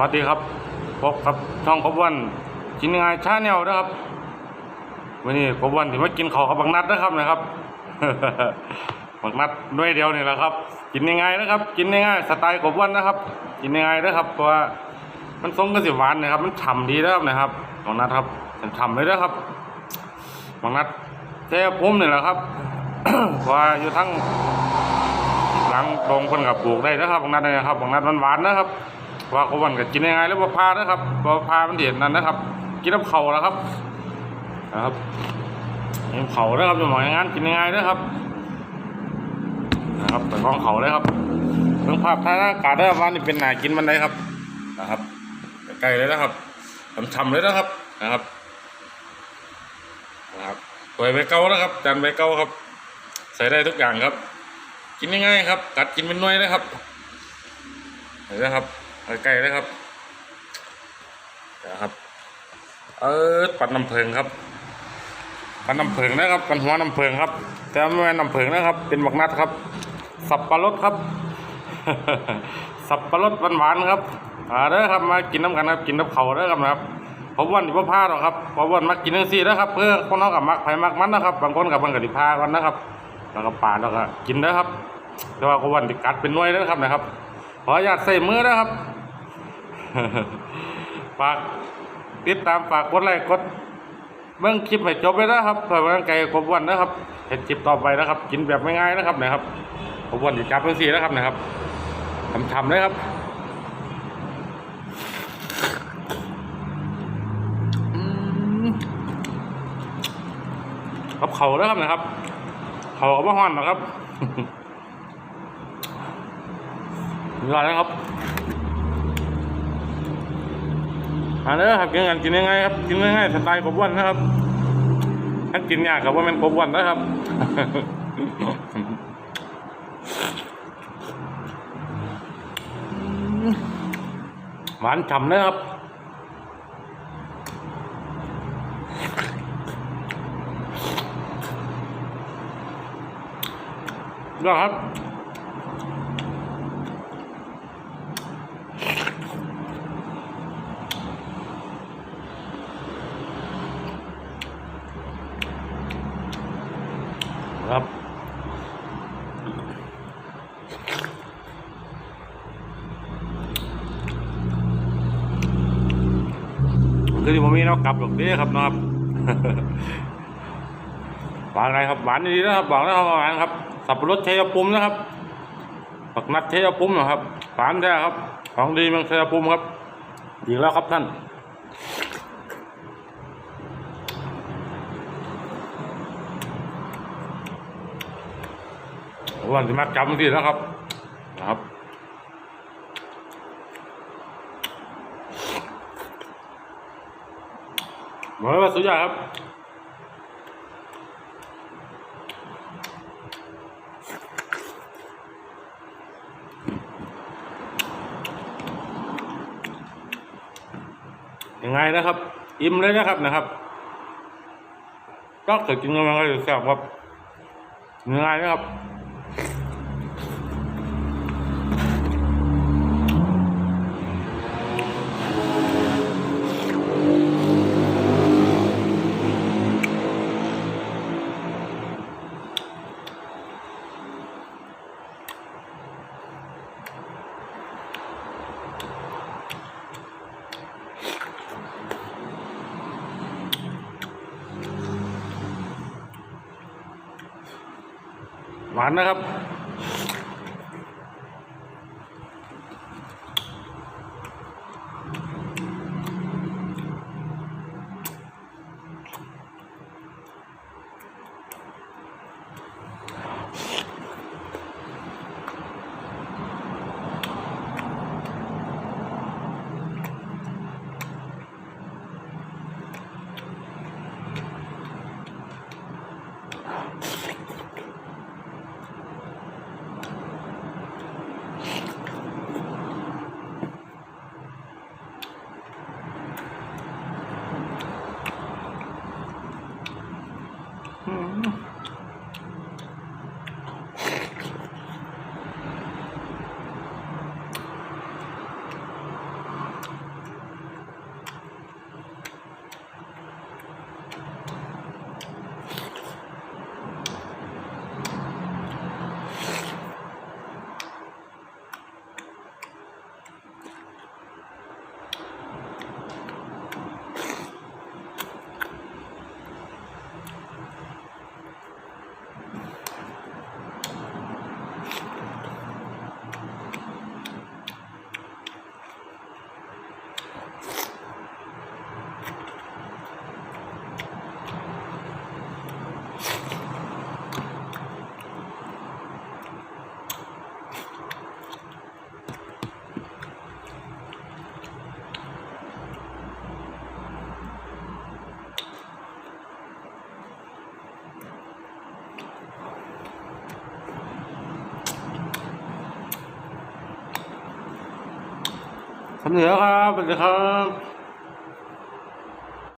วัสดีครับ พบกับช่องกบวันกินยังไงชาแนลนะครับวันนี้กบวันที่มากินข้าวกับบังนัดนะครับนะครับบังนัดด้วยเดียวนี่แหละครับ กินยังไงนะครับ กินยังไงสไตล์กบวันนะครับ กินยังไงนะครับเพราะว่ามันทรงกระสิหวานนะครับ มันฉ่ำดีนะครับนะครับบังนัดครับฉ่ำเลยนะครับบังนัดแท้พุ่มนี่แหละครับเพราะว่าอยู่ทั้งหลังตรงคนกับปลูกได้นะครับบางนัดนะครับบางนัดมันหวานนะครับ ว่าเขาวันกับกินยังไงแล้วบ่พานะครับบ่พามันเด็ดนั่นนะครับ กินน้ำเข่าแล้วครับนะครับกินน้ำเข่านะครับจะหมองย่างนั้นกินยังไงนะครับนะครับแต่กองเขาเลยครับเรื่องภาพท่าอากาศได้ว่านี่เป็นหนากินมันได้ครับนะครับใกล้เลยนะครับฉ่ำๆเลยนะครับนะครับนะครับตัวใบเก้านะครับ จานใบเก้าครับ ใส่ได้ทุกอย่างครับ กินง่ายๆครับ กัดกินเป็นหน่วยนะครับเห็นไหมครับ ใกล้ๆเลยครับนะครับเออปัดน้ำเพิงครับปัดน้ำเพิงนะครับปัดหัวน้ำเพิงครับ แต่ไม่ใช่น้ำเพิงนะครับ เป็นบักนัดครับ สับปะรดครับ สับปะรดหวานๆครับอ่าเด้อครับมากินน้ำกันครับกินน้ำเขาเด้อครับนะครับผมวันที่พ่อพาหรอกครับเพราะวันมากินทั้งสี่นะครับ เพื่อคนน้องกับมักไผ่มักมันนะครับ บางคนกับมันกับดิพากันนะครับแล้วก็ปาแล้วก็กินนะครับ แต่ว่าก็วันที่กัดเป็นน่วยนะครับนะครับ ขออนุญาตใส่มือนะครับ ฝากติดตามฝากกดไลค์กดเบื้องคลิปให้จบเลยนะครับเพื่อวันไก่กบวันนะครับเห็นคลิปต่อไปนะครับ กินแบบง่ายๆนะครับนะครับกบวันจะจับเป็นสีนะครับนะครับทำๆเลยครับอืมกับเขาแล้วครับนะครับ เขาก็บ่ฮ้อนนะครับนี่ก่อนนะครับ อันนี้ครับกินกันกินยังไงครับกินง่ายๆสไตล์กบวันนะครับถ้ากินยากกับว่ามันกบวันนะครับหวานฉ่ำนะครับยอดครับ คือที่ผมมีนาะกลับหรอกเด้ครับนะครับหวานอะไรครับหวานดีนะครับบอกแล้วครับหวานครับ สับปะรดชัยภูมินะครับปักนัดชัยภูมินะครับหวานแท้ครับ ของดีเมืองชัยภูมิครับอีแล้วครับท่านวันที่มักจำที่นะครับนะครับ หมดแล้วสุดยอดครับยังไงนะครับ อิ่มเลยนะครับนะครับก็เกิดกินกันมาก็จะแซ่บครับยังไงนะครับ หวานนะครับ สำเนียงครับสวัสดีครับ